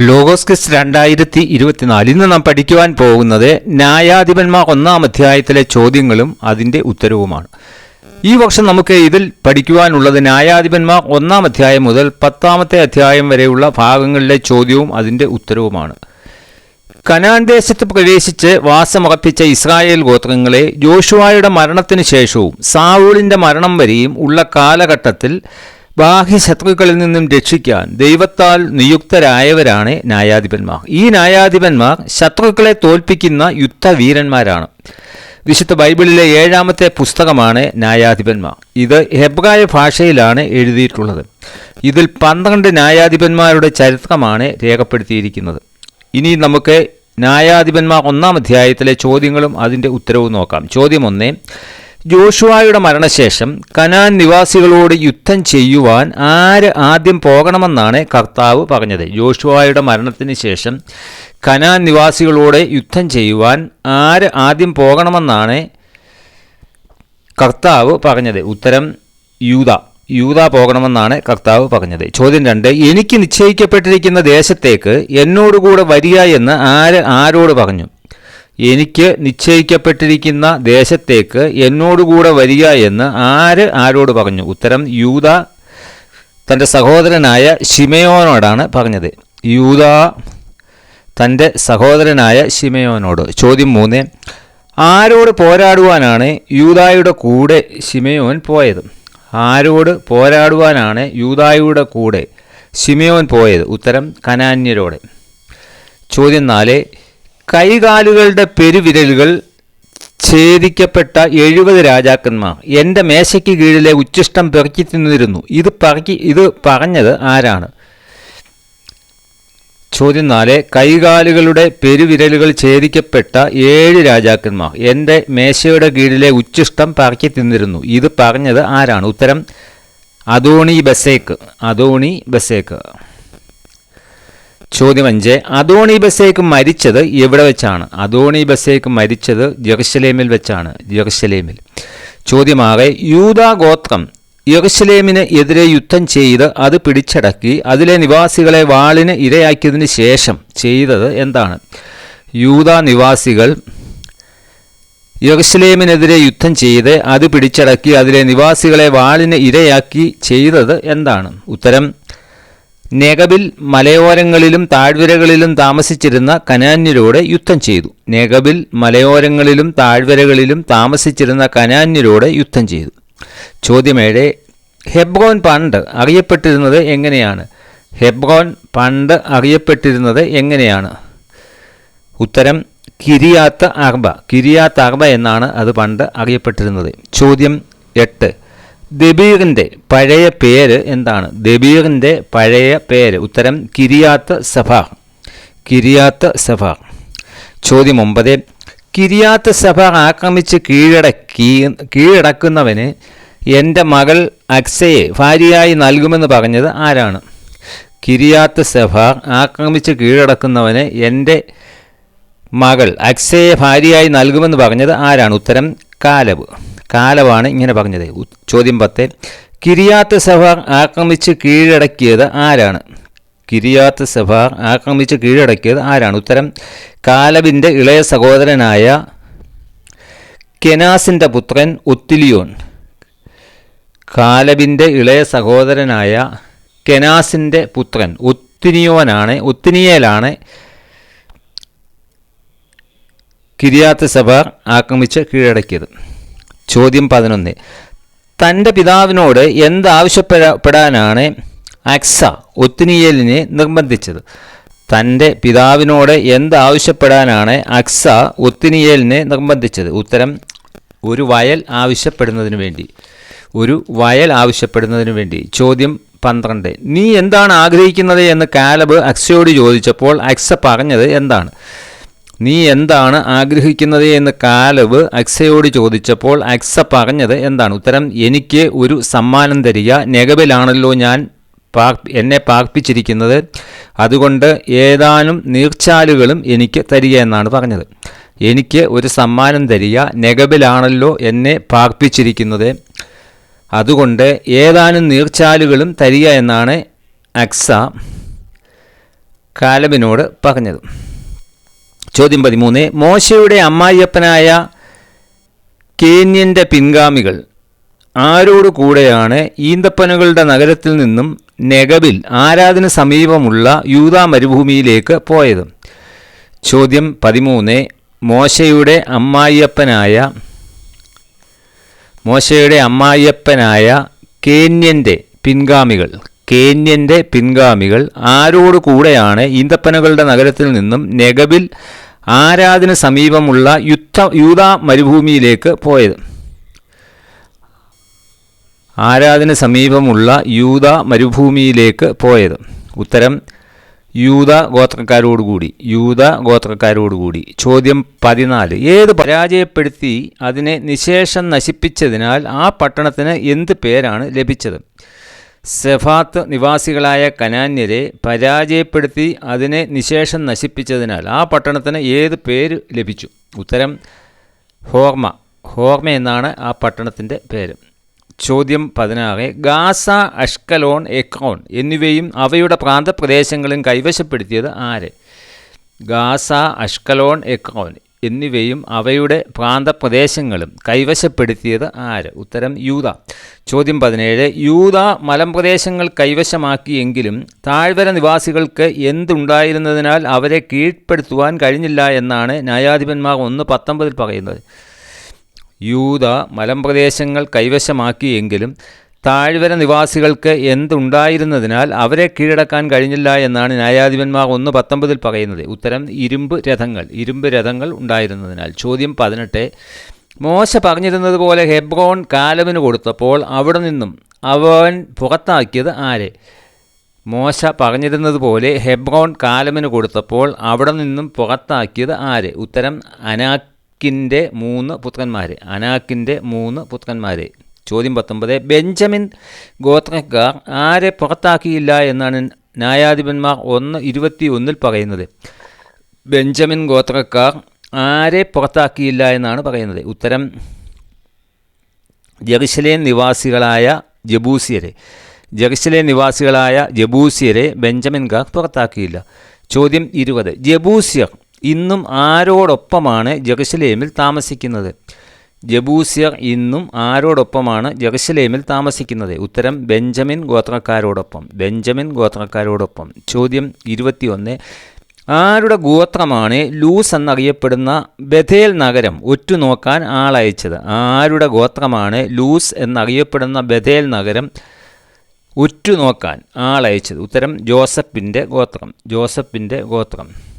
Logos quiz രണ്ടായിരത്തി ഇരുപത്തിനാല് ഇന്ന് നാം പഠിക്കുവാൻ പോകുന്നത് ന്യായാധിപന്മാർ ഒന്നാം അധ്യായത്തിലെ ചോദ്യങ്ങളും അതിന്റെ ഉത്തരവുമാണ്. ഈ വർഷം നമുക്ക് ഇതിൽ പഠിക്കുവാനുള്ളത് ന്യായാധിപന്മാർ ഒന്നാം അധ്യായം മുതൽ പത്താമത്തെ അധ്യായം വരെയുള്ള ഭാഗങ്ങളിലെ ചോദ്യവും അതിന്റെ ഉത്തരവുമാണ്. കനാൻ ദേശത്ത് പ്രവേശിച്ച് വാസമുറപ്പിച്ച ഇസ്രായേൽ ഗോത്രങ്ങളെ ജോഷുവായുടെ മരണത്തിന് ശേഷവും സാവൂളിന്റെ മരണം വരെയും ഉള്ള കാലഘട്ടത്തിൽ ബാഹ്യശത്രുക്കളിൽ നിന്നും രക്ഷിക്കാൻ ദൈവത്താൽ നിയുക്തരായവരാണ് ന്യായാധിപന്മാർ. ഈ ന്യായാധിപന്മാർ ശത്രുക്കളെ തോൽപ്പിക്കുന്ന യുദ്ധവീരന്മാരാണ്. വിശുദ്ധ ബൈബിളിലെ ഏഴാമത്തെ പുസ്തകമാണ് ന്യായാധിപന്മാർ. ഇത് ഹെബ്രായ ഭാഷയിലാണ് എഴുതിയിട്ടുള്ളത്. ഇതിൽ പന്ത്രണ്ട് ന്യായാധിപന്മാരുടെ ചരിത്രമാണ് രേഖപ്പെടുത്തിയിരിക്കുന്നത്. ഇനി നമുക്ക് ന്യായാധിപന്മാർ ഒന്നാം അധ്യായത്തിലെ ചോദ്യങ്ങളും അതിന്റെ ഉത്തരവും നോക്കാം. ചോദ്യം ഒന്ന് ജോഷുവായുടെ മരണശേഷം കനാൻ നിവാസികളോട് യുദ്ധം ചെയ്യുവാൻ ആര് ആദ്യം പോകണമെന്നാണ് കർത്താവ് പറഞ്ഞത്. ജോഷുവായുടെ മരണത്തിന് ശേഷം കനാൻ നിവാസികളോട് യുദ്ധം ചെയ്യുവാൻ ആര് ആദ്യം പോകണമെന്നാണ് കർത്താവ് പറഞ്ഞത്. ഉത്തരം യൂത. യൂത പോകണമെന്നാണ് കർത്താവ് പറഞ്ഞത്. ചോദ്യം രണ്ട് എനിക്ക് നിശ്ചയിക്കപ്പെട്ടിരിക്കുന്ന ദേശത്തേക്ക് എന്നോടുകൂടെ വരിക എന്ന് ആര് ആരോട് പറഞ്ഞു? എനിക്ക് നിശ്ചയിക്കപ്പെട്ടിരിക്കുന്ന ദേശത്തേക്ക് എന്നോടുകൂടെ വരിക എന്ന് ആര് ആരോട് പറഞ്ഞു? ഉത്തരം യൂത തന്റെ സഹോദരനായ ഷിമയോനോടാണ് പറഞ്ഞത്. യൂത തന്റെ സഹോദരനായ ഷിമയോനോട് ചോദ്യം മൂന്ന്. ആരോട് പോരാടുവാനാണ് യൂതായുടെ കൂടെ ഷിമയോൻ പോയത്? ആരോട് പോരാടുവാനാണ് യൂതായുടെ കൂടെ ഷിമയോൻ പോയത്? ഉത്തരം കനാന്യരോടെ. ചോദ്യം നാല്. കൈകാലുകളുടെ പെരുവിരലുകൾ ഛേദിക്കപ്പെട്ട എഴുപത് രാജാക്കന്മാർ. എന്റെ മേശയ്ക്ക് കീഴിലെ ഉച്ഛിഷ്ടം പെറുക്കി തിന്നിരുന്നു ഇത് പറക്കി ഇത് പറഞ്ഞത് ആരാണ്? ചോദ്യം നാല്. കൈകാലുകളുടെ പെരുവിരലുകൾ ഛേദിക്കപ്പെട്ട ഏഴ് രാജാക്കന്മാർ. എന്റെ മേശയുടെ കീഴിലെ ഉച്ഛിഷ്ടം പറക്കി തിന്നിരുന്നു ഇത് പറഞ്ഞത് ആരാണ്? ഉത്തരം അതോണി ബസേക്ക്. അതോണി ബസേക്ക്. ചോദ്യം അഞ്ച്. അതോണി ബസേക്ക് മരിച്ചത് എവിടെ വെച്ചാണ്? അതോണി ബസേക്ക് മരിച്ചത് ജെറുസലേമിൽ വെച്ചാണ്. ജെറുസലേമിൽ ചോദ്യമാകെ യൂതാ ഗോത്രം യെറുസലേമിന് എതിരെ യുദ്ധം ചെയ്ത് അത് പിടിച്ചടക്കി അതിലെ നിവാസികളെ വാളിന് ഇരയാക്കിയതിന് ശേഷം ചെയ്തത് എന്താണ്? യൂത നിവാസികൾ യെറുസലേമിനെതിരെ യുദ്ധം ചെയ്ത് അത് പിടിച്ചടക്കി അതിലെ നിവാസികളെ വാളിന് ഇരയാക്കി ചെയ്തത് എന്താണ്? ഉത്തരം നെഗബിൽ മലയോരങ്ങളിലും താഴ്വരകളിലും താമസിച്ചിരുന്ന കനാന്യരോട് യുദ്ധം ചെയ്തു. നെഗബിൽ മലയോരങ്ങളിലും താഴ്വരകളിലും താമസിച്ചിരുന്ന കനാന്യരോട് യുദ്ധം ചെയ്തു. ചോദ്യമേഴ് ഹെബ്രോൻ പണ്ട് അറിയപ്പെട്ടിരുന്നത് എങ്ങനെയാണ്? ഹെബ്രോൻ പണ്ട് അറിയപ്പെട്ടിരുന്നത് എങ്ങനെയാണ്? ഉത്തരം കിരിയാത്ത അർബ. കിരിയാത്ത അർബ എന്നാണ് അത് പണ്ട് അറിയപ്പെട്ടിരുന്നത്. ചോദ്യം എട്ട്. ദബീറിന്റെ പഴയ പേര് എന്താണ്? ദബീറിന്റെ പഴയ പേര്. ഉത്തരം കിരിയാത്ത സഭ. കിരിയാത്ത സഭ. ചോദ്യം ഒമ്പത്. കിരിയാത്ത സഭ ആക്രമിച്ച് കീഴടക്കി കീഴടക്കുന്നവന് എന്റെ മകൾ അക്സയെ ഭാര്യയായി നൽകുമെന്ന് പറഞ്ഞത് ആരാണ്? കിരിയാത്ത സഭ ആക്രമിച്ച് കീഴടക്കുന്നവന് എന്റെ മകൾ അക്സയെ ഭാര്യയായി നൽകുമെന്ന് പറഞ്ഞത് ആരാണ്? ഉത്തരം കാലബ്. കാലവാണ് ഇങ്ങനെ പറഞ്ഞത്. ചോദ്യം പത്ത്. കിരിയാത്ത് സഭ ആക്രമിച്ച് കീഴടക്കിയത് ആരാണ്? കിരിയാത്ത് സഭ ആക്രമിച്ച് കീഴടക്കിയത് ആരാണ്? ഉത്തരം കാലബിന്റെ ഇളയ സഹോദരനായ കെനാസിന്റെ പുത്രൻ ഒത്തിലിയോൺ കാലബിന്റെ ഇളയ സഹോദരനായ കെനാസിന്റെ പുത്രൻ ഒത്തിനിയോനാണ് ഒത്തിനിയേലാണ് കിരിയാത്ത് സഭ ആക്രമിച്ച് കീഴടക്കിയത്. ചോദ്യം പതിനൊന്ന്. തന്റെ പിതാവിനോട് എന്താവശ്യപ്പെടാനാണ് അക്സ ഒത്തിനിയലിനെ നിർബന്ധിച്ചത്. തന്റെ പിതാവിനോട് എന്താവശ്യപ്പെടാനാണ് അക്സ ഒത്തിനിയലിനെ നിർബന്ധിച്ചത്? ഉത്തരം ഒരു വയൽ ആവശ്യപ്പെടുന്നതിന് വേണ്ടി. ഒരു വയൽ ആവശ്യപ്പെടുന്നതിന് വേണ്ടി. ചോദ്യം പന്ത്രണ്ട്. നീ എന്താണ് ആഗ്രഹിക്കുന്നത്? എന്ന് കാലബ് അക്സയോട് ചോദിച്ചപ്പോൾ അക്സ പറഞ്ഞത് എന്താണ്? നീ എന്താണ് ആഗ്രഹിക്കുന്നത് എന്ന് കാലവ് അക്സയോട് ചോദിച്ചപ്പോൾ അക്സ പറഞ്ഞത് എന്താണ്? ഉത്തരം എനിക്ക് ഒരു സമ്മാനം തരിക. നെഗബിലാണല്ലോ ഞാൻ എന്നെ പാർപ്പിച്ചിരിക്കുന്നത്. അതുകൊണ്ട് ഏതാനും നീർച്ചാലുകളും എനിക്ക് തരിക എന്നാണ് പറഞ്ഞത്. എനിക്ക് ഒരു സമ്മാനം തരിക. നെഗബിലാണല്ലോ എന്നെ പാർപ്പിച്ചിരിക്കുന്നത്. അതുകൊണ്ട് ഏതാനും നീർച്ചാലുകളും തരിക എന്നാണ് അക്സ കാലബിനോട് പറഞ്ഞത്. ചോദ്യം പതിമൂന്ന്. മോശയുടെ അമ്മായിയപ്പനായ കേന്യന്റെ പിൻഗാമികൾ ആരോട് കൂടെയാണ് ഈന്തപ്പനകളുടെ നഗരത്തിൽ നിന്നും നെഗബിൽ ആരാധന സമീപമുള്ള യൂതാ മരുഭൂമിയിലേക്ക് പോയത്. ചോദ്യം പതിമൂന്ന്. മോശയുടെ അമ്മായിയപ്പനായ മോശയുടെ അമ്മായിയപ്പനായ കേന്യന്റെ പിൻഗാമികൾ കേന്യന്റെ പിൻഗാമികൾ ആരോട് കൂടെയാണ് ഈന്തപ്പനകളുടെ നഗരത്തിൽ നിന്നും നെഗബിൽ ആരാധന സമീപമുള്ള യുദ്ധ യൂതാ മരുഭൂമിയിലേക്ക് പോയത്. ആരാധന സമീപമുള്ള യൂത മരുഭൂമിയിലേക്ക് പോയത്. ഉത്തരം യൂത ഗോത്രക്കാരോടുകൂടി യൂത ഗോത്രക്കാരോടുകൂടി. ചോദ്യം പതിനാല്. ഏത് പരാജയപ്പെടുത്തി അതിനെ നിശേഷം നശിപ്പിച്ചതിനാൽ ആ പട്ടണത്തിന് എന്ത് പേരാണ് ലഭിച്ചത്? സെഫാത്ത് നിവാസികളായ കനാന്യരെ പരാജയപ്പെടുത്തി അതിനെ നിശേഷം നശിപ്പിച്ചതിനാൽ ആ പട്ടണത്തിന് ഏത് പേര് ലഭിച്ചു? ഉത്തരം ഹോർമ. ഹോർമ എന്നാണ് ആ പട്ടണത്തിന്റെ പേര്. ചോദ്യം പതിനാറ്. ഗാസ അഷ്കലോൺ എക്രോൺ എന്നിവയും അവയുടെ പ്രാന്തപ്രദേശങ്ങളും കൈവശപ്പെടുത്തിയത് ആര്? ഗാസ അഷ്കലോൺ എക്രോൺ എന്നിവയും അവയുടെ പ്രാന്തപ്രദേശങ്ങളും കൈവശപ്പെടുത്തിയത് ആര്? ഉത്തരം യൂത. ചോദ്യം പതിനേഴ്. യൂത മലമ്പ്രദേശങ്ങൾ കൈവശമാക്കിയെങ്കിലും താഴ്വര നിവാസികൾക്ക് എന്തുണ്ടായിരുന്നതിനാൽ അവരെ കീഴ്പ്പെടുത്തുവാൻ കഴിഞ്ഞില്ല എന്നാണ് ന്യായാധിപന്മാർ ഒന്ന് പത്തൊമ്പതിൽ പറയുന്നത്. യൂത മലമ്പ്രദേശങ്ങൾ കൈവശമാക്കിയെങ്കിലും താഴ്വര നിവാസികൾക്ക് എന്തുണ്ടായിരുന്നതിനാൽ അവരെ കീഴടക്കാൻ കഴിഞ്ഞില്ല എന്നാണ് ന്യായാധിപന്മാർ ഒന്ന് പത്തൊമ്പതിൽ പറയുന്നത്. ഉത്തരം ഇരുമ്പ് രഥങ്ങൾ ഇരുമ്പ് രഥങ്ങൾ ഉണ്ടായിരുന്നതിനാൽ. ചോദ്യം പതിനെട്ട്. മോശ പറഞ്ഞിരുന്നത് പോലെ ഹെബ്രോൺ കാലവിന് കൊടുത്തപ്പോൾ അവിടെ നിന്നും അവൻ പുറത്താക്കിയത് ആരെ? മോശ പറഞ്ഞിരുന്നത് പോലെ ഹെബ്രോൺ കാലമിന് കൊടുത്തപ്പോൾ അവിടെ നിന്നും പുറത്താക്കിയത് ആര്? ഉത്തരം അനാക്കിന്റെ മൂന്ന് പുത്രന്മാർ അനാക്കിന്റെ മൂന്ന് പുത്രന്മാരെ. ചോദ്യം പത്തൊമ്പത്. ബെഞ്ചമിൻ ഗോത്രക്കാർ ആരെ പുറത്താക്കിയില്ല എന്നാണ് ന്യായാധിപന്മാർ ഒന്ന് ഇരുപത്തി ഒന്നിൽ പറയുന്നത്. ബെഞ്ചമിൻ ഗോത്രക്കാർ ആരെ പുറത്താക്കിയില്ല എന്നാണ് പറയുന്നത്. ഉത്തരം ജെറുസലേം നിവാസികളായ ജബൂസിയരെ. ജെറുസലേം നിവാസികളായ ജബൂസിയരെ ബെഞ്ചമിൻകാർ പുറത്താക്കിയില്ല. ചോദ്യം ഇരുപത്. ജബൂസിയർ ഇന്നും ആരോടൊപ്പമാണ് ജെറുസലേമിൽ താമസിക്കുന്നത്? ജബൂസിയർ ഇന്നും ആരോടൊപ്പമാണ് ജെറുസലേമിൽ താമസിക്കുന്നത്? ഉത്തരം ബെഞ്ചമിൻ ഗോത്രക്കാരോടൊപ്പം. ബെഞ്ചമിൻ ഗോത്രക്കാരോടൊപ്പം. ചോദ്യം ഇരുപത്തിയൊന്ന്. ആരുടെ ഗോത്രമാണ് ലൂസ് എന്നറിയപ്പെടുന്ന ബഥേൽ നഗരം ഒറ്റുനോക്കാൻ ആളയച്ചത്? ആരുടെ ഗോത്രമാണ് ലൂസ് എന്നറിയപ്പെടുന്ന ബഥേൽ നഗരം ഉറ്റുനോക്കാൻ ആളയച്ചത്? ഉത്തരം ജോസഫിന്റെ ഗോത്രം. ജോസഫിന്റെ ഗോത്രം.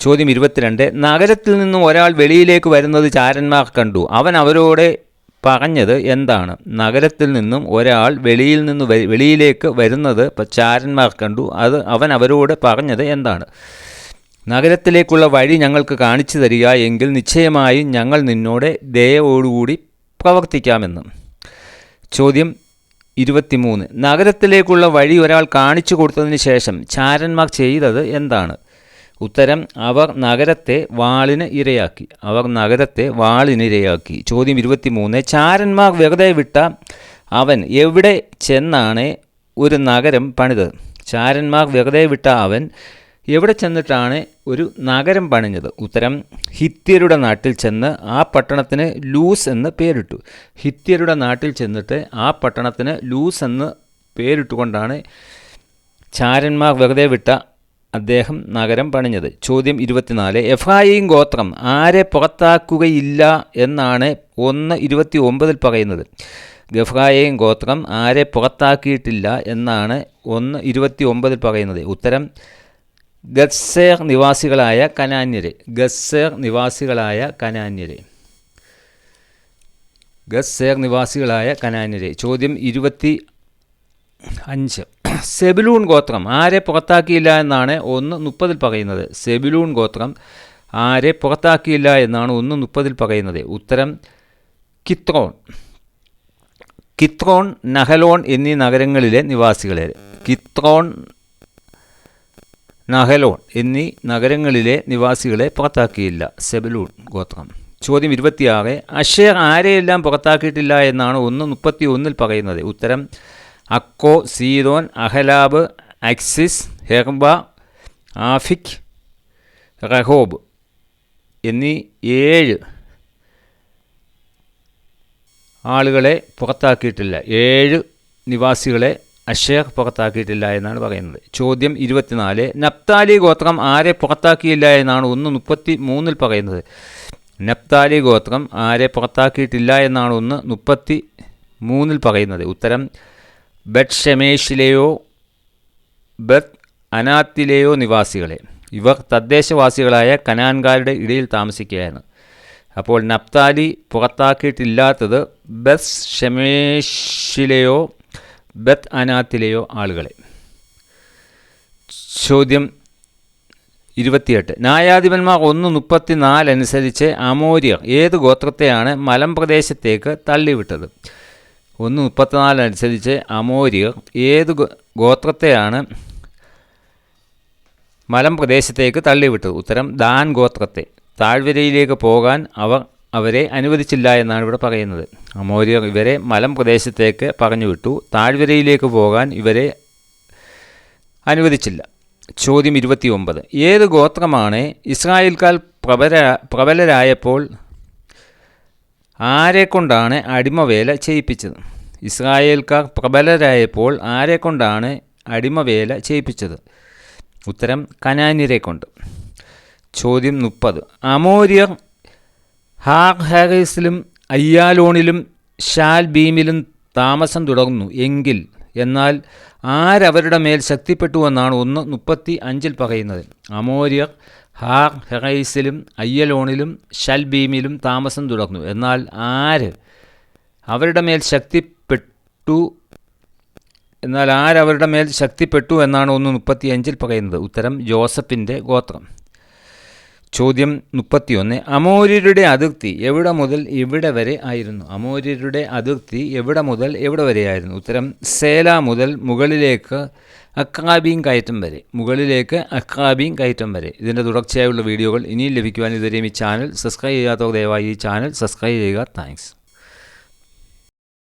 ചോദ്യം ഇരുപത്തിരണ്ട്. നഗരത്തിൽ നിന്നും ഒരാൾ വെളിയിലേക്ക് വരുന്നത് ചാരന്മാർ കണ്ടു. അവൻ അവരോട് പറഞ്ഞത് എന്താണ്? നഗരത്തിൽ നിന്നും ഒരാൾ വെളിയിൽ നിന്ന് വെളിയിലേക്ക് വരുന്നത് ചാരന്മാർ കണ്ടു. അത് അവൻ അവരോട് പറഞ്ഞത് എന്താണ്? നഗരത്തിലേക്കുള്ള വഴി ഞങ്ങൾക്ക് കാണിച്ചു തരിക എങ്കിൽ നിശ്ചയമായും ഞങ്ങൾ നിന്നോട് ദയോടുകൂടി പ്രവർത്തിക്കാമെന്ന്. ചോദ്യം ഇരുപത്തിമൂന്ന്. നഗരത്തിലേക്കുള്ള വഴി ഒരാൾ കാണിച്ചു കൊടുത്തതിന് ശേഷം ചാരന്മാർ ചെയ്തത് എന്താണ്? ഉത്തരം അവർ നഗരത്തെ വാളിന് ഇരയാക്കി. അവർ നഗരത്തെ വാളിന് ഇരയാക്കി. ചോദ്യം ഇരുപത്തിമൂന്ന്. ചാരന്മാർ വെറുതെ വിട്ട അവൻ എവിടെ ചെന്നാണ് ഒരു നഗരം പണിതത് ചാരന്മാർ വെറുതെ വിട്ട അവൻ എവിടെ ചെന്നിട്ടാണ് ഒരു നഗരം പണിഞ്ഞത്? ഉത്തരം ഹിത്യരുടെ നാട്ടിൽ ചെന്ന് ആ പട്ടണത്തിന് ലൂസ് എന്ന് പേരിട്ടു. ഹിത്യരുടെ നാട്ടിൽ ചെന്നിട്ട് ആ പട്ടണത്തിന് ലൂസ് എന്ന് പേരിട്ടുകൊണ്ടാണ് ചാരന്മാർ വെറുതെ വിട്ട അദ്ദേഹം നഗരം പണിഞ്ഞത്. ചോദ്യം ഇരുപത്തിനാല്. എഫ്രായിം ഗോത്രം ആരെ പുറത്താക്കുകയില്ല എന്നാണ് ഒന്ന് ഇരുപത്തി ഒമ്പതിൽ പറയുന്നത്. ഗഫ്രായേം ഗോത്രം ആരെ പുറത്താക്കിയിട്ടില്ല എന്നാണ് ഒന്ന് ഇരുപത്തി ഒമ്പതിൽ പറയുന്നത്. ഉത്തരം ഗസ്സേർ നിവാസികളായ കനാന്യര്. ഗസ്സേർ നിവാസികളായ കനാന്യര്. ഗസ്സേർ നിവാസികളായ കനാന്യര്. ചോദ്യം ഇരുപത്തി അഞ്ച്. സെബിലൂൺ ഗോത്രം ആരെ പുറത്താക്കിയില്ല എന്നാണ് ഒന്ന് മുപ്പതിൽ പറയുന്നത്. സെബിലൂൺ ഗോത്രം ആരെ പുറത്താക്കിയില്ല എന്നാണ് ഒന്ന് മുപ്പതിൽ പറയുന്നത്. ഉത്തരം കിത്രോൺ. കിത്രോൺ നഹലോൺ എന്നീ നഗരങ്ങളിലെ നിവാസികളെ. കിത്രോൺ നഹലോൺ എന്നീ നഗരങ്ങളിലെ നിവാസികളെ പുറത്താക്കിയില്ല സെബലൂൺ ഗോത്രം. ചോദ്യം ഇരുപത്തിയാറ് അഷേർ ആരെയെല്ലാം പുറത്താക്കിയിട്ടില്ല എന്നാണ് ഒന്ന് മുപ്പത്തി ഒന്നിൽ പറയുന്നത്. ഉത്തരം അക്കോ സീതോൻ അഹലാബ് അക്സിസ് ഹെർബ ആഫിക് റഹോബ് എന്നീ ഏഴ് ആളുകളെ പുറത്താക്കിയിട്ടില്ല. ഏഴ് നിവാസികളെ അഷേർ പുറത്താക്കിയിട്ടില്ല എന്നാണ് പറയുന്നത്. ചോദ്യം ഇരുപത്തിനാല്. നപ്താലി ഗോത്രം ആരെ പുറത്താക്കിയില്ല എന്നാണ് ഒന്ന് മുപ്പത്തി മൂന്നിൽ പറയുന്നത്. നപ്താലി ഗോത്രം ആരെ പുറത്താക്കിയിട്ടില്ല എന്നാണ് ഒന്ന് മുപ്പത്തി മൂന്നിൽ പറയുന്നത്. ഉത്തരം ബെറ്റ് ഷെമേഷിലെയോ ബെത് അനാത്തിലെയോ നിവാസികളെ. ഇവർ തദ്ദേശവാസികളായ കനാൻകാരുടെ ഇടയിൽ താമസിക്കുകയാണ് അപ്പോൾ നപ്താലി പുറത്താക്കിയിട്ടില്ലാത്തത് ബെത് ഷെമേഷിലെയോ ബത്ത് അനാത്തിലെയോ ആളുകളെ. ചോദ്യം ഇരുപത്തിയെട്ട്. ന്യായാധിപന്മാർ ഒന്ന് മുപ്പത്തിനാല് അനുസരിച്ച് അമോര്യർ ഏത് ഗോത്രത്തെയാണ് മലമ്പ്രദേശത്തേക്ക് തള്ളിവിട്ടത്? ഒന്ന് മുപ്പത്തിനാല് അനുസരിച്ച് അമോര്യർ ഏത് ഗോത്രത്തെയാണ് ഗോത്രത്തെയാണ് മലമ്പ്രദേശത്തേക്ക് തള്ളിവിട്ടത്? ഉത്തരം ദാൻ ഗോത്രത്തെ. താഴ്വരയിലേക്ക് പോകാൻ അവർ അവരെ അനുവദിച്ചില്ല എന്നാണ് ഇവിടെ പറയുന്നത്. അമോര്യർ ഇവരെ മലം മലമ്പ്രദേശത്തേക്ക് പറഞ്ഞു വിട്ടു താഴ്വരയിലേക്ക് പോകാൻ ഇവരെ അനുവദിച്ചില്ല. ചോദ്യം ഇരുപത്തി ഒമ്പത് ഏത് ഗോത്രമാണ് ഇസ്രായേൽക്കാർ പ്രബല പ്രബലരായപ്പോൾ ആരെക്കൊണ്ടാണ് അടിമവേല ചെയ്യിപ്പിച്ചത്? ഇസ്രായേൽക്കാർ പ്രബലരായപ്പോൾ ആരെക്കൊണ്ടാണ് അടിമവേല ചെയ്യിപ്പിച്ചത്? ഉത്തരം കനാനിരെ കൊണ്ട് ചോദ്യം മുപ്പത്. അമോര്യർ ഹാർ ഹാരിസിലും അയ്യാലോണിലും ഷാൽ ബീമിലും താമസം തുടർന്നു. എങ്കിൽ എന്നാൽ ആരവരുടെ മേൽ ശക്തിപ്പെട്ടുവെന്നാണ് ഒന്ന് മുപ്പത്തി അഞ്ചിൽ പറയുന്നത്. അമോര്യർ ഹാർ ഹെറൈസിലും അയ്യലോണിലും ഷൽബീമിലും താമസം തുടർന്നു എന്നാൽ ആര് അവരുടെ മേൽ ശക്തിപ്പെട്ടു? എന്നാൽ ആരവരുടെ മേൽ ശക്തിപ്പെട്ടു എന്നാണ് ഒന്ന് മുപ്പത്തി അഞ്ചിൽ പറയുന്നത്. ഉത്തരം ജോസഫിന്റെ ഗോത്രം. ചോദ്യം മുപ്പത്തിയൊന്ന്. അമോര്യരുടെ അതിർത്തി എവിടെ മുതൽ എവിടെ വരെ ആയിരുന്നു? അമോര്യരുടെ അതിർത്തി എവിടെ മുതൽ എവിടെ വരെ ആയിരുന്നു? ഉത്തരം സേല മുതൽ മുകളിലേക്ക് അക്രാബീൻ കയറ്റം വരെ. മുകളിലേക്ക് അക്കാബിയും കയറ്റം വരെ. ഇതിന്റെ തുടർച്ചയായുള്ള വീഡിയോകൾ ഇനിയും ലഭിക്കുവാൻ ഇതുവരെയും ഈ ചാനൽ സബ്സ്ക്രൈബ് ചെയ്യാത്തവർ ദയവായി ഈ ചാനൽ സബ്സ്ക്രൈബ് ചെയ്യുക. താങ്ക്സ്.